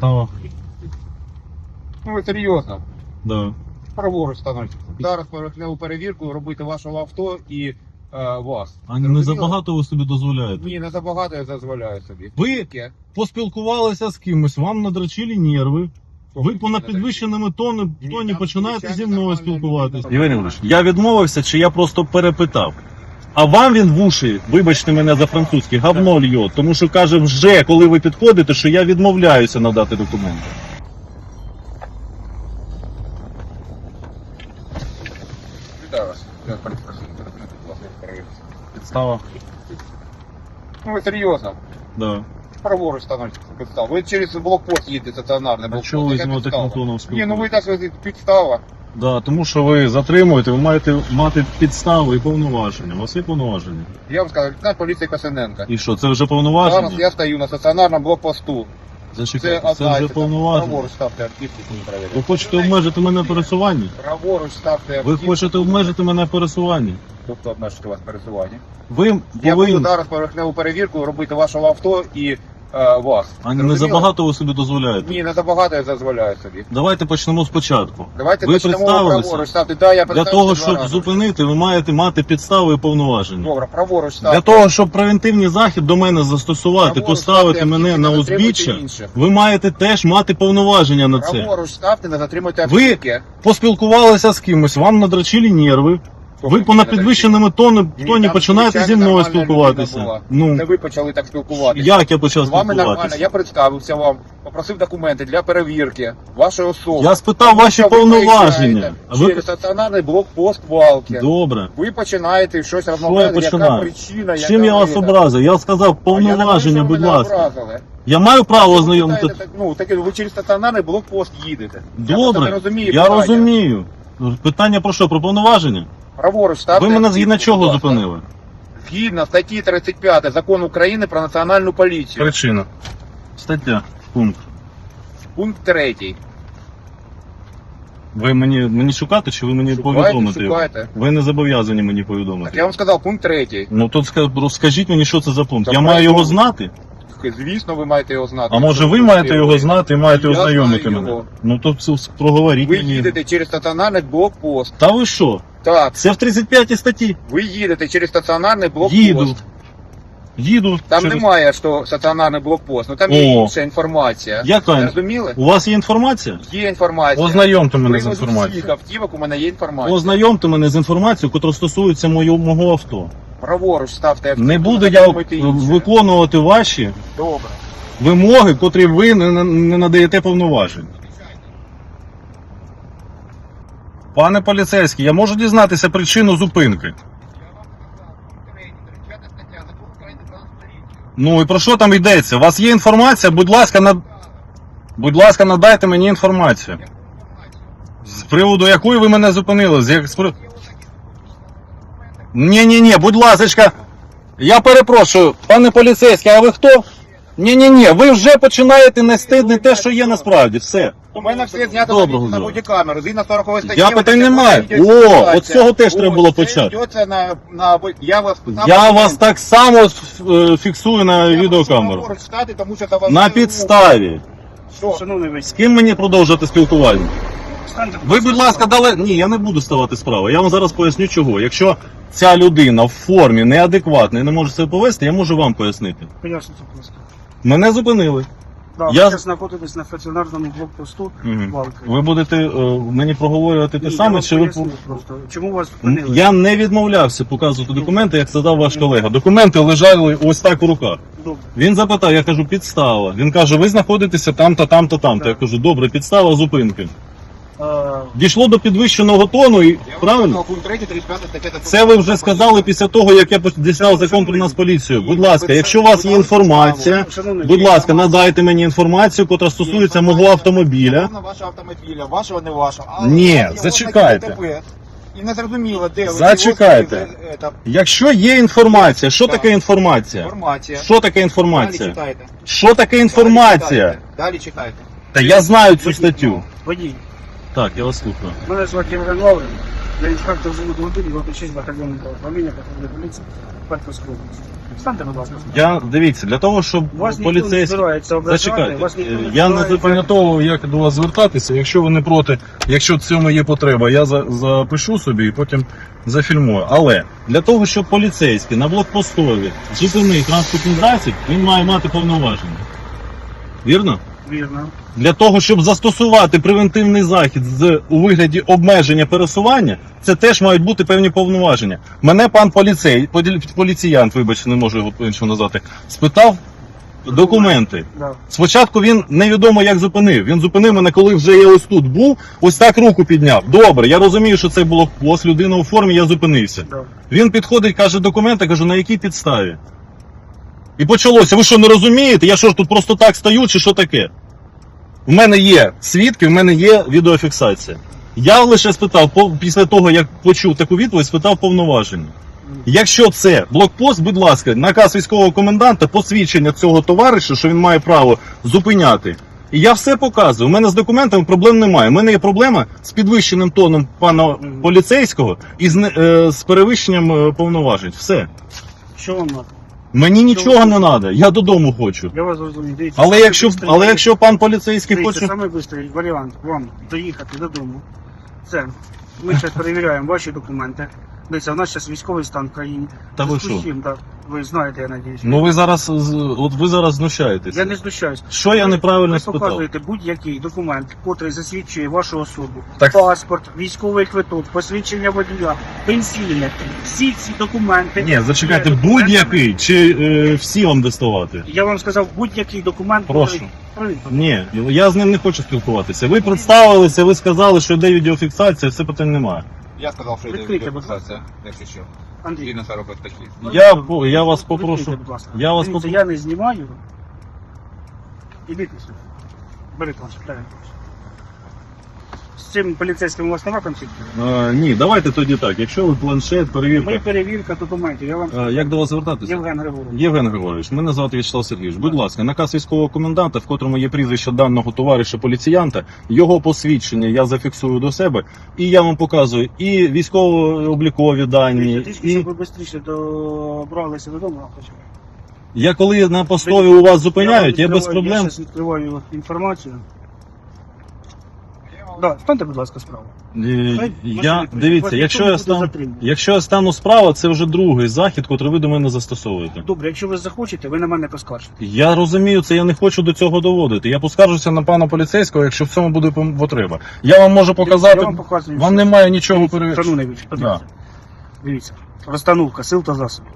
Підстава. Ну ви серйозно. Да. Праворуч становиться. Зараз поверхневу перевірку робити вашого авто і е, вас. А не Зрозуміло? забагато ви собі дозволяєте. Ні, не забагато я дозволяю собі. Ви Таке. поспілкувалися з кимось, вам надрачили нерви. Ви по Ні, підвищеними тоні, тоні починаєте зі мною спілкуватися. Євген Іванович, я відмовився, чи я просто перепитав. А вам він в уші, вибачте мене за французький, говно льє, тому що каже вже, коли ви підходите, що я відмовляюся надати документи. Вітаю вас. Я перепрошую. Підстава. Ну ви серйозно. Да. Праворуч становиться підстава. Ви через блокпост їдете стаціонарний А блокпост. чого ви Яка підстава? Ні, ну ви спілкуєтесь? так підстава. Да, тому що ви затримуєте, ви маєте мати підстави і повноваження. У вас є повноваження. Я вам сказав, лейтенант поліції Косиненко. І що, це вже повноваження? Зараз я стою на стаціонарному блокпосту. Це Зачекайте, це одна вже повноваження. Праворуч ставте активку не Ви хочете обмежити мене в пересуванні? Праворуч ставте Ви хочете обмежити мене в пересуванні? Тобто обмежити вас пересування. Ви Я буду повинні. зараз поверхневу перевірку робити вашого авто і е, вас. А не Зрозуміло? забагато ви собі дозволяєте. Ні, не забагато я дозволяю собі. Давайте почнемо спочатку. Давайте Ви почнемо представилися? праворуч ставте. Да, я Для представився того, два щоб рази. зупинити, ви маєте мати підстави і повноваження. Добре, праворуч ставте. Для того, щоб превентивний захід до мене застосувати, Праворуч поставити ставте, мене автівки, на не затримуйте узбіччя, інших. ви маєте теж мати повноваження на це. Праворуч ставте, не затримуйте Ви- автівки. Поспілкувалися з кимось, вам надрачили нерви. Ви по підвищеними тоні, тоні починаєте зі мною спілкуватися. Ну Це ви почали так спілкуватися. як я почав З вами нормально, я представився вам, попросив документи для перевірки вашої особи. Я спитав ваші повноваження. А ви Через стаціонарний блокпост Валки. добре. Ви починаєте щось Що я розмовляти, яка причина, яка Чим я вас образив? Я сказав не повноваження, будь ласка. Я маю право ознайомити. Ну, таке, ви через стаціонарний блокпост їдете. Добре, не я розумію. Питання про що? Про повноваження? Праворуч ставте. Ви мене згідно чого зупинили? Згідно статті 35 Закону України про національну поліцію. Причина. Стаття. Пункт. Пункт 3. Ви мені мені шукати чи ви мені Шукайте, повідомите? шукайте. Ви не зобов'язані мені Так повідомити. я вам сказав, пункт 3. Ну то ска- скажіть мені, що це за пункт. Це Я маю його правильно. Знати? Звісно, ви маєте його знати. А може ви маєте його знати і маєте Я ознайомити знаю мене? його. Ну то проговоріть Ви мені. їдете через стаціонарний блокпост. Та ви що? Так, Це в 35 статті. ви їдете через стаціонарний блокпост. Їду. Їду. Там через- немає, що стаціонарний блокпост, ну там є О. інша інформація. Яка? Зрозуміли? У вас є інформація? Є інформація. Ознайомте мене з Приводу інформацією. всіх автівок у мене є інформація. Ознайомте мене з інформацією, яка стосується мого, мого авто. Праворуч ставте автівку. Не буду я затримуйте виконувати ваші Добре. вимоги, котрі ви не, не- не надаєте повноважень. Пане поліцейський, я можу дізнатися причину зупинки. Ну і про що там йдеться? У вас є інформація? Будь ласка, на... будь ласка, надайте мені інформацію. З приводу якої ви мене зупинили? З як... з при- Ні, ні, ні, будь ласка. Я перепрошую, пане поліцейський, а ви хто? Ні, ні, ні, ви вже починаєте нести не те, що є насправді. Все. У мене все знято Доброго на, здоров'я. бодікамеру. Згідно 40 статті. Я питань немає. О, от з цього теж треба було почати. йдеться на, на, бо- я вас. Я вас так само е, фіксую на відеокамеру. Стати, тому що На підставі. Що? Шановний З ким мені продовжувати спілкування? Ви, будь ласка, дали. Ні, я не буду ставати справи. Я вам зараз поясню чого. Якщо ця людина в формі неадекватна і не може себе повести, я можу вам пояснити. Поясніть, будь ласка. Мене зупинили. Да, Я- ви зараз знаходитесь на стаціонарному блокпосту Мгм. Валки. Ви будете е, мені проговорювати те Ні, я саме, вам чи ви поясню просто, чому вас зупинили? я не відмовлявся показувати документи, як сказав ваш колега. Документи лежали ось так у руках. Добре. Він запитав, я кажу, підстава. Він каже, ви знаходитеся там-то, там-то, там-то. Я Так. кажу, добре, підстава зупинки. Дійшло до підвищеного тону, і правильно? сказав, Пункт 3, 35 стаття. Це ви вже сказали після того, як я дістав закон про нас поліцію. Будь ласка, якщо у вас є інформація, будь ласка, надайте мені інформацію, котра стосується мого автомобіля. Вашого автомобіля, вашого не вашого. Ні, зачекайте. І не зрозуміло, де. Зачекайте. Е, Якщо є інформація, що таке інформація? Інформація. Що таке Далі інформація? читайте. Що таке інформація? Далі читайте. Та я знаю цю статтю. Водій. Так, я вас слухаю. Мене звати Євген Лаврин. Я інспектор заводу 1, 26 батальйону управління патрульної поліції Харківської області. Встаньте, будь ласка. Я дивіться, для того, щоб Вас ніхто не поліцейський. збирається ображати, Зачекайте, вас ніхто не я не збирається- запам'ятовував, як до вас звертатися. Якщо ви не проти, якщо в цьому є потреба, я за- запишу собі і потім зафільмую. Але для того, щоб поліцейський на блокпостові зупинив транспортний засіб, він має мати повноваження. Вірно? Вірно. Для того, щоб застосувати превентивний захід з у вигляді обмеження пересування, це теж мають бути певні повноваження. Мене пан поліцей, полі- поліціянт, вибачте, не можу його по-іншому назвати, спитав документи. Да. Спочатку він невідомо як зупинив. Він зупинив мене, коли вже я ось тут був, ось так руку підняв. Добре, я розумію, що це було ось людина у формі, я зупинився. Да. Він підходить, каже документи, кажу, на якій підставі? І почалося. Ви що не розумієте? Я що ж тут просто так стою, чи що таке? У мене є свідки, в мене є відеофіксація. Я лише спитав, після того, як почув таку відповідь, спитав повноваження. Якщо це блокпост, будь ласка, наказ військового коменданта, посвідчення цього товариша, що він має право зупиняти. І я все показую. У мене з документами проблем немає. У мене є проблема з підвищеним тоном пана поліцейського і з, е, з перевищенням е, повноважень. Все. Що вам надо? Мені нічого не треба, я додому хочу. Я вас розумію. Дивіться, Але якщо, але якщо пан поліцейський Дивіться, хоче. самий бистрий варіант вам доїхати додому. Це ми зараз перевіряємо ваші документи. Дивіться, у нас зараз військовий стан в країні. Та ви що? так, ви знаєте, я надіюсь. Ну ви зараз з- от ви зараз знущаєтесь. Я не знущаюсь. Що я неправильно Ви спитав? показуєте будь-який документ, який засвідчує вашу особу. Так- Паспорт, військовий квиток, посвідчення водія, пенсійне. Всі ці документи. Ні, зачекайте, будь-який чи е, всі вам доставати? Я вам сказав, будь-який документ. Прошу. котрий- Ні, я з ним не хочу спілкуватися. Ви представилися, ви сказали, що йде відеофіксація, все питань немає. Я сказав, що йде Відкрийте, будь відеофіксація, якщо що. Андрій, Згідно 40 статті. Я, я вас попрошу. відкрийте, будь ласка. Я вас Дивіться, поп- я не знімаю. Ідіть сюди. Бери ваше дай. З цим поліцейським у вас нема конфлікту? Е, ні, давайте тоді так. Якщо ви планшет, перевірка. Ми перевірка. документів. Я вам Е, як до вас звертатися? Євген Григорович. Євген Григорович, мене звати Вячеслав Сергійович. Будь ласка, наказ військового коменданта, в котрому є прізвище даного товариша поліціянта, його посвідчення я зафіксую до себе, і я вам показую і військово-облікові дані. Трішки, І щоб ви швидше добралися додому, я хочу. я коли на постові у вас зупиняють, я, без проблем. Я зараз відкриваю інформацію. Да, станьте, будь ласка, справа. Е, Хай Я машина дивіться, вас якщо ніхто я буде стану, затримувати. якщо я стану справа, це вже другий захід, котрий ви до мене застосовуєте. Добре, якщо ви захочете, ви на мене поскаржите. Я розумію це, я не хочу до цього доводити. Я поскаржуся на пана поліцейського, якщо в цьому буде пом- потреба. Я вам можу показати. Я вам показую. Вам немає нічого перевірити. Шановний Віч, подивіться. Дивіться. Розстановка сил та засобів.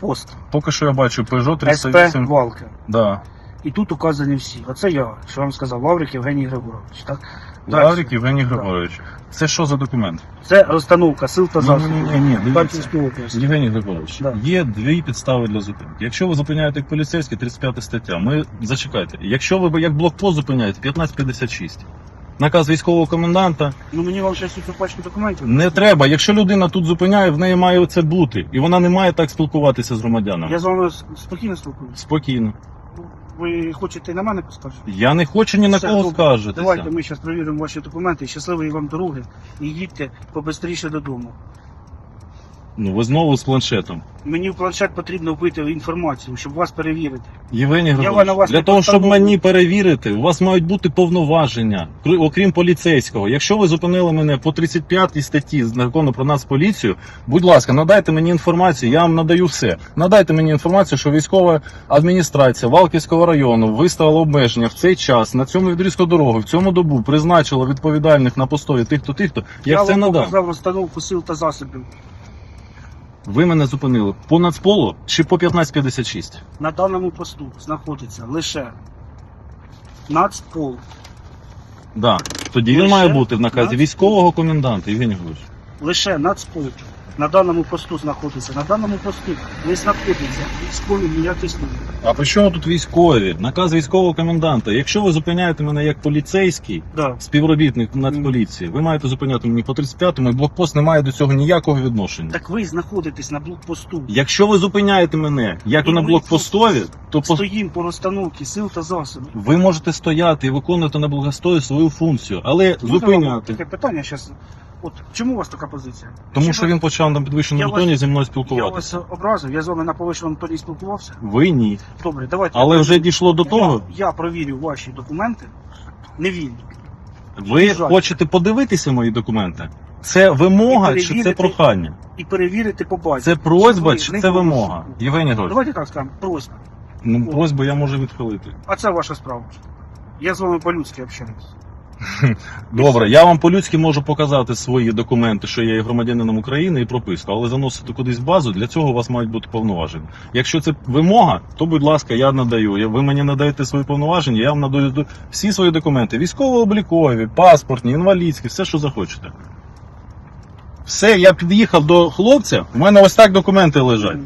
Пост. Поки що я бачу Peugeot СП 308. Да. І тут указані всі. Оце я, що вам сказав, Лаврик Євгеній Григорович. Так? Дальше. Лаврик Євгеній Григорович. Це що за документ? Це розстановка сил та засобів. Ні, ні, ні. Харківської області. Євгеній Григорович, Да. є дві підстави для зупинки. Якщо ви зупиняєте як поліцейський, 35 стаття. Ми зачекайте. Якщо ви як блокпост зупиняєте, 1556. Наказ військового коменданта Ну мені вам ще цю пачку документів. не треба. Якщо людина тут зупиняє, в неї має це бути, і вона не має так спілкуватися з громадянами. Я з вами спокійно спілкуюся. Спокійно. Ви хочете на мене поскаржити? Я не хочу ні на Все, кого добре. скаржитися. Давайте ми зараз перевіримо ваші документи. Щасливої вам дороги і їдьте побистріше додому. Ну ви знову з планшетом. Мені в планшет потрібно вбити інформацію, щоб вас перевірити. Євгеній Григорович, на вас для не того, щоб постановлю. мені перевірити, у вас мають бути повноваження, крі- окрім поліцейського. Якщо ви зупинили мене по 35 статті з закону про нас поліцію, будь ласка, надайте мені інформацію, я вам надаю все. Надайте мені інформацію, що військова адміністрація Валківського району виставила обмеження в цей час на цьому відрізку дороги, в цьому добу призначила відповідальних на постові тих-то, тих-то. Я, Я це вам надав. показав розстановку сил та засобів. Ви мене зупинили по нацполу чи по 1556? На даному посту знаходиться лише нацпол, Да. Тоді він Лише має бути в наказі нацпол. військового коменданта, Євгеній Григорович. лише нацпол. На даному посту знаходиться. На даному посту не знаходиться військові ніякі служби. А при чому тут військові? Наказ військового коменданта. Якщо ви зупиняєте мене як поліцейський, Да. співробітник Нацполіції, ви маєте зупиняти мені по 35-му, і блокпост не має до цього ніякого відношення. Так ви знаходитесь на блокпосту. Якщо ви зупиняєте мене як І на блокпостові, то. Стоїмо по розстановці сил та засобів. ви можете стояти і виконувати на блокпостові свою функцію, але Можна зупиняти. Таке питання зараз. От чому у вас така позиція? Тому Чи що ви- він почав на підвищеному Я вас- тоні зі мною Я вас образив, я з вами на повищеному тоні спілкувався. Ви ні. Добре, давайте. Але вже дійшло до того. Я, я провірю ваші документи. Не вільні. Ви Жаль. хочете подивитися мої документи? Це вимога чи це перевірити- прохання? І перевірити по базі. Це просьба чи це вимога? Євгеній Григорович, Давайте так скажемо, просьба. ну просьбу я можу відхилити. А це ваша справа. Я з вами по-людськи общаюсь. Добре, я вам по-людськи можу показати свої документи, що я є громадянином України і прописку, але заносити кудись в базу, для цього у вас мають бути повноваження. Якщо це вимога, то будь ласка, я надаю. Ви мені надаєте свої повноваження, я вам надаю всі свої документи: військово-облікові, паспортні, інвалідські, все, що захочете. Все, я під'їхав до хлопця, у мене ось так документи лежать.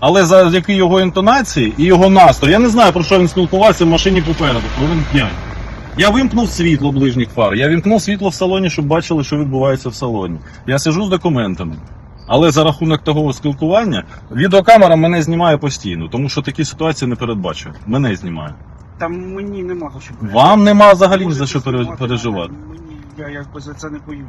Але завдяки його інтонації і його настрою, я не знаю, про що він спілкувався в машині попереду, хвилин 5. Я вимкнув світло ближніх фар, я вимкнув світло в салоні, щоб бачили, що відбувається в салоні. Я сижу з документами. Але за рахунок того спілкування, відеокамера мене знімає постійно, тому що такі ситуації не передбачую. Мене знімає. Там мені нема за що Вам нема взагалі Можете за що знімати переживати. мене, Мені, я якби за це не боюсь.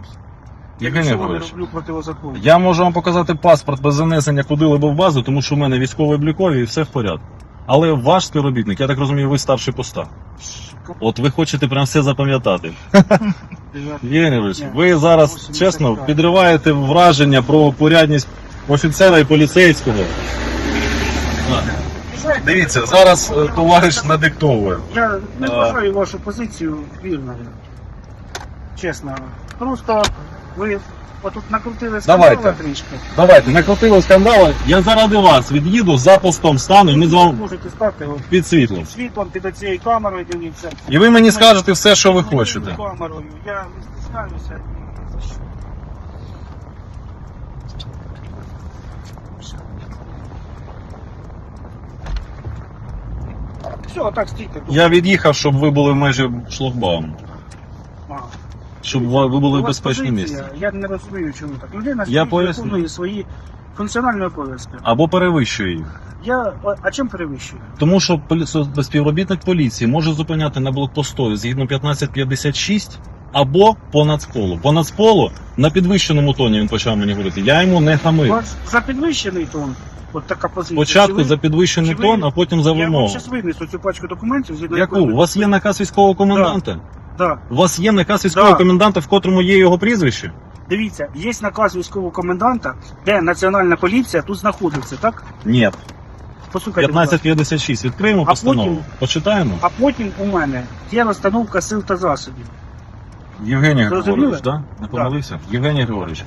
Я нічого не Григорович, роблю протизаконно. я можу вам показати паспорт без занесення куди-либо в базу, тому що в мене військовий облікові і все в порядку. Але ваш співробітник, я так розумію, ви старший поста. От ви хочете прям все запам'ятати. Євгеній ви зараз чесно підриваєте враження про порядність офіцера і поліцейського. Дивіться, зараз е, товариш надиктовує. Я не вважаю вашу позицію вірною. Чесно. Просто ви отут накрутили Давайте. скандали трішки. Давайте, накрутили скандали. Я заради вас від'їду, за постом стану, і ми з вами Можете стати от під світлом. світлом під цією камерою, дивіться. І ви мені скажете все, що ви хочете. Камерою. Я не стискаюся. Все, так стійте. Я від'їхав, щоб ви були в межі шлагбауму. Щоб ви ви були У в вас безпечному позиція, місці. Я не розумію, чому так. Людина Я поясню. виконує свої функціональні обов'язки. Або перевищує їх. Я, а- а чим перевищую? Тому що полі- співробітник поліції може зупиняти на блокпостові згідно 1556 або по нацполу. По нацполу на підвищеному тоні він почав мені говорити. Я йому не У хамив. вас за підвищений тон, от така позиція. Спочатку ви- за підвищений чи ви- тон, а потім за Я вам вимогу. зараз винесу цю пачку документів, згідно Яку? якої- У вас є наказ військового коменданта? Да. У вас є наказ військового Да. коменданта, в котрому є його прізвище? Дивіться, є наказ військового коменданта, де національна поліція тут знаходиться, так? Ні. Послухайте, будь ласка. 1556. Відкриємо А постанову. потім- Почитаємо. А потім у мене є розстановка сил та засобів. Євгеній Зрозуміли? Григорович, да? Не помилився? Євгеній Григорович.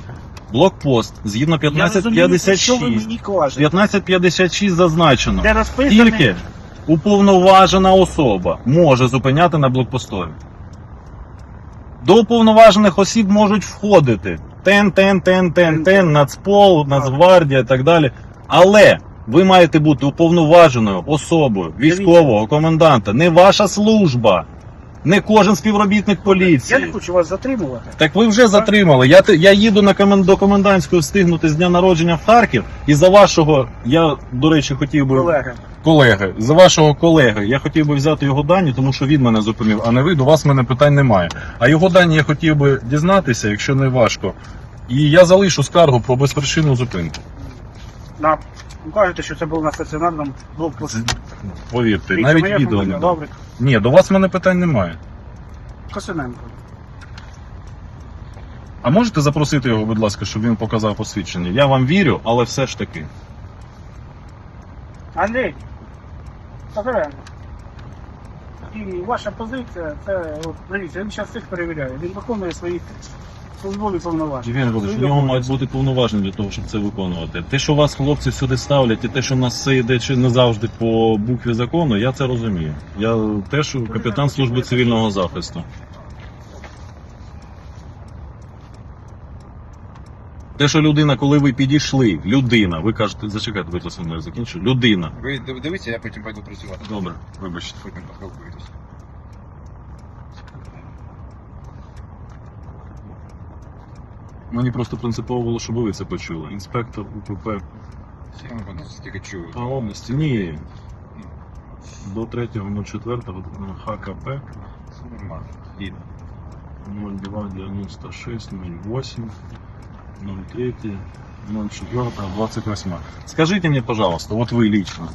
Блокпост згідно Я розумію, що ви 1556. мені кажете. 1556 зазначено. Де розписане, Тільки уповноважена особа може зупиняти на блокпостові. До уповноважених осіб можуть входити тен, тен, тен, тен, тен, Нацпол, Нацгвардія і так далі. Але ви маєте бути уповноваженою особою військового коменданта, не ваша служба, не кожен співробітник поліції. я не хочу вас затримувати. Так ви вже затримали. Я, я їду на комен, до комендантської встигнути з дня народження в Харків, і за вашого, я, до речі, хотів би Колеги, колеги, за вашого колеги, я хотів би взяти його дані, тому що він мене зупинив, а не ви, до вас мене питань немає. А його дані я хотів би дізнатися, якщо не важко. І я залишу скаргу про безпричинну зупинку. На, ви кажете, що це було на стаціонарному блокпості. Повірте, Дивіться, навіть моя відео фамілія немає. Лаврик Ні, до вас в мене питань немає. Косиненко. А можете запросити його, будь ласка, щоб він показав посвідчення? Я вам вірю, але все ж таки. Андрій, Сафаренко. І ваша позиція, це, от, дивіться, він зараз всіх перевіряє. Він виконує свої службові повноваження. Євген Володимирович, у нього мають бути повноваження для того, щоб це виконувати. Те, що вас хлопці сюди ставлять, і те, що в нас все йде чи не завжди по букві закону, я це розумію. Я теж капітан служби цивільного захисту. Те, що людина, коли ви підійшли, людина, ви кажете, зачекайте, будь ласка, я закінчу. Людина. Ви дивіться, я потім пойду працювати. Добре, вибачте. Потім поспілкуєтесь. Мені просто принципово було, щоб ви це почули. Інспектор УПП тільки чую. по області. Ні. До 3.04 ХКП. Все нормально. І 02 96 08 03 04 28. Скажите мне, пожалуйста, вот вы лично.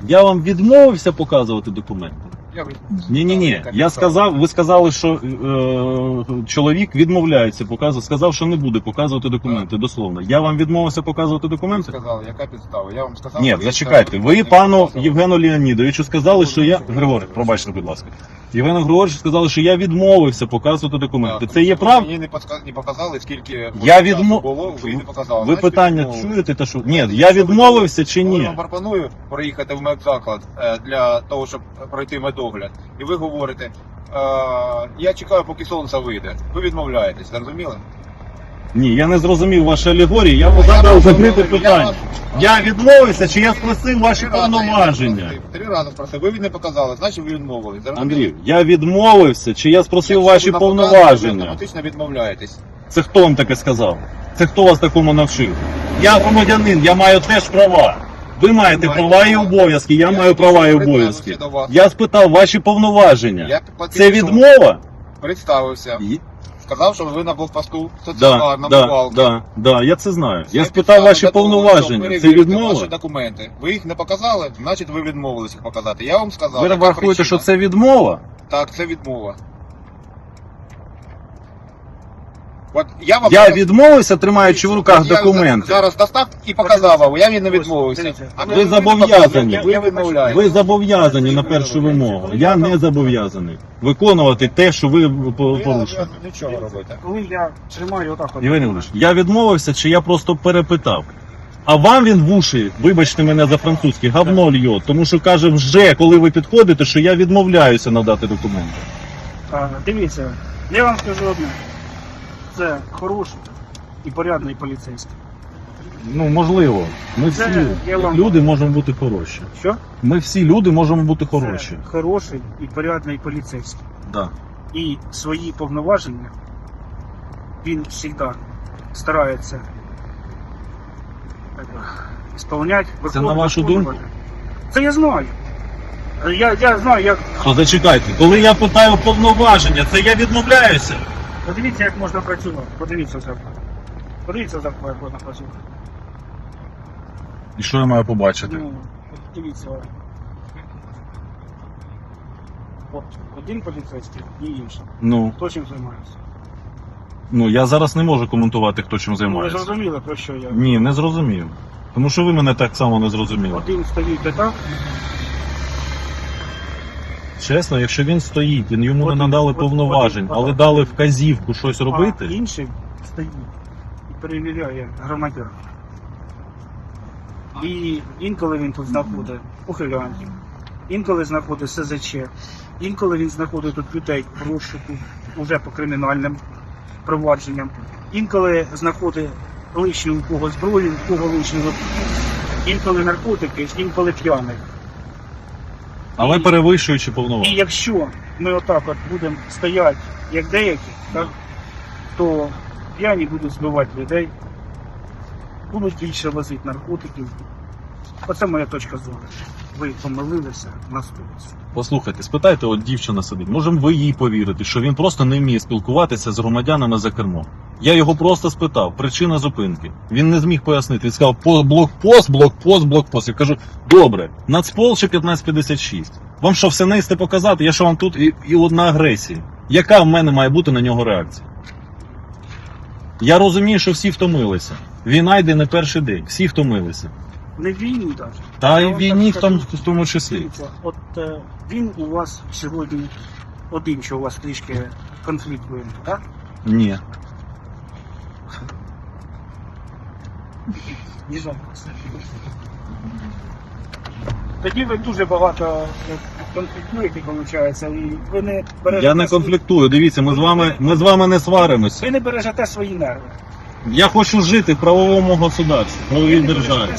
Я вам відмовився показувати документи. Ні, ні, ні. Я сказав, ви сказали, що е, чоловік відмовляється показувати, сказав, що не буде показувати документи. Дословно. Я вам відмовився показувати документи. сказали, яка підстава? Я вам сказав. Ні, зачекайте. Ви пану. Євгену Леонідовичу сказали, що я Григорій, пробачте, будь ласка. Євгену Григоровичу сказали, що я відмовився показувати документи. Так, Це є ви правда? Мені не, подска- не показали, скільки Я часу відмо- було, ви не показали. Ви Значить, питання відмовили. чуєте? Та що? Ні, я відмовився чи Коли ні? вам пропоную приїхати в медзаклад е, для того, щоб пройти медогляд, і ви говорите, е, я чекаю, поки сонце вийде. Ви відмовляєтесь, зрозуміли? Ні, я не зрозумів ваші алегорії. Я вам задав закрите питання. Я відмовився, чи я спросив ваші повноваження? Три рази просив. Ви не показали, значить ви відмовились. Андрій, я відмовився, чи я спросив ваші ви повноваження? Автоматично відмовляєтесь. Це хто вам таке сказав? Це хто вас такому навчив? Я громадянин, я маю теж права. Ви маєте права і обов'язки, я маю права і обов'язки. Я спитав ваші повноваження. Це відмова? Представився. Сказав, що ви на блокпосту Да, стаціонарно да, бувалки. да, да, я це знаю. Я спитав ваші повноваження. Це відмова? Ваші документи. Ви їх не показали, значить ви відмовились їх показати. Я вам сказав. Ви рахуєте, що це відмова? Так, це відмова. От я вам Я зараз- відмовився, тримаючи в руках Я документи. Зараз достав і показав вам, я він не відмовився. А ви зобов'язані. Ви відмовляєте. Ви зобов'язані на першу вимогу. Я не зобов'язаний виконувати те, що ви по- порушили. Нічого робите. Коли я тримаю отак от. Євген Іванович, я відмовився, чи я просто перепитав. А вам він в уші, вибачте мене за французький, говно льє, тому що каже вже, коли ви підходите, що я відмовляюся надати документи. А, дивіться, я вам скажу одне. Це хороший і порядний поліцейський. Ну, можливо, ми всі Це я вам- люди можемо бути хороші. Що? Ми всі люди можемо бути хороші. Це хороший і порядний поліцейський. Да. І свої повноваження він завжди старається сповняти. Це на вашу думку? Це я знаю. Я, я знаю, як. То зачекайте, коли я питаю повноваження, це я відмовляюся. Подивіться, як можна працювати. Подивіться зеркало. Подивіться зеркало, як можна працювати. І що я маю побачити? Ну, дивіться. От один поліцейський і інший. Ну, Хто чим займається? ну я зараз не можу коментувати, хто чим Ну, ви займається. зрозуміли, про що я. Ні, не зрозумів. Тому що ви мене так само не зрозуміли. Один стоїть так, Чесно, якщо він стоїть, він йому не От- надали от- повноважень, от- але дали вказівку щось а робити. інший стоїть і перевіряє громадян. І інколи він тут знаходить ухилянтів, інколи знаходить СЗЧ, інколи він знаходить тут людей в розшуку уже по кримінальним провадженням, інколи знаходить лишню у кого зброю, у кого лишню, інколи наркотики, інколи п'яних. Але перевищуючи І якщо ми отак от будемо стояти, як деякі, так, то п'яні будуть збивати людей, будуть більше возити наркотиків. Оце моя точка зору. Ви помилилися на 100%. Послухайте, спитайте, от дівчина сидить, можемо ви їй повірити, що він просто не вміє спілкуватися з громадянами за кермом. Я його просто спитав, причина зупинки. Він не зміг пояснити. Він сказав, «По- блокпост, блокпост, блокпост. Я кажу, добре, Нацпол чи 1556. Вам що, все нести показати? Я що вам тут і, і одна агресія. Яка в мене має бути на нього реакція? Я розумію, що всі втомилися. Війна йде не перший день, всі втомилися. Не війні навіть. Та й війні в тому, в тому числі. От е, він у вас сьогодні один, що у вас трішки конфлікт виник, так? Ні. Не жалко. Тоді ви дуже багато е, конфліктуєте, виходить, і ви не бережете Я не конфліктую. Дивіться, ми з вами, ми з вами не сваримося. Ви не бережете свої нерви. Я хочу жити в правовому государстві, в правовій державі.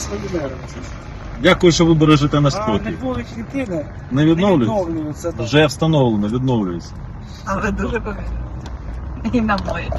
Дякую, що ви бережете наш А спокій. нервові клітини Не не відновлюється? відновлюються. Вже встановлено, відновлюється. Але дуже повинно. І на моє.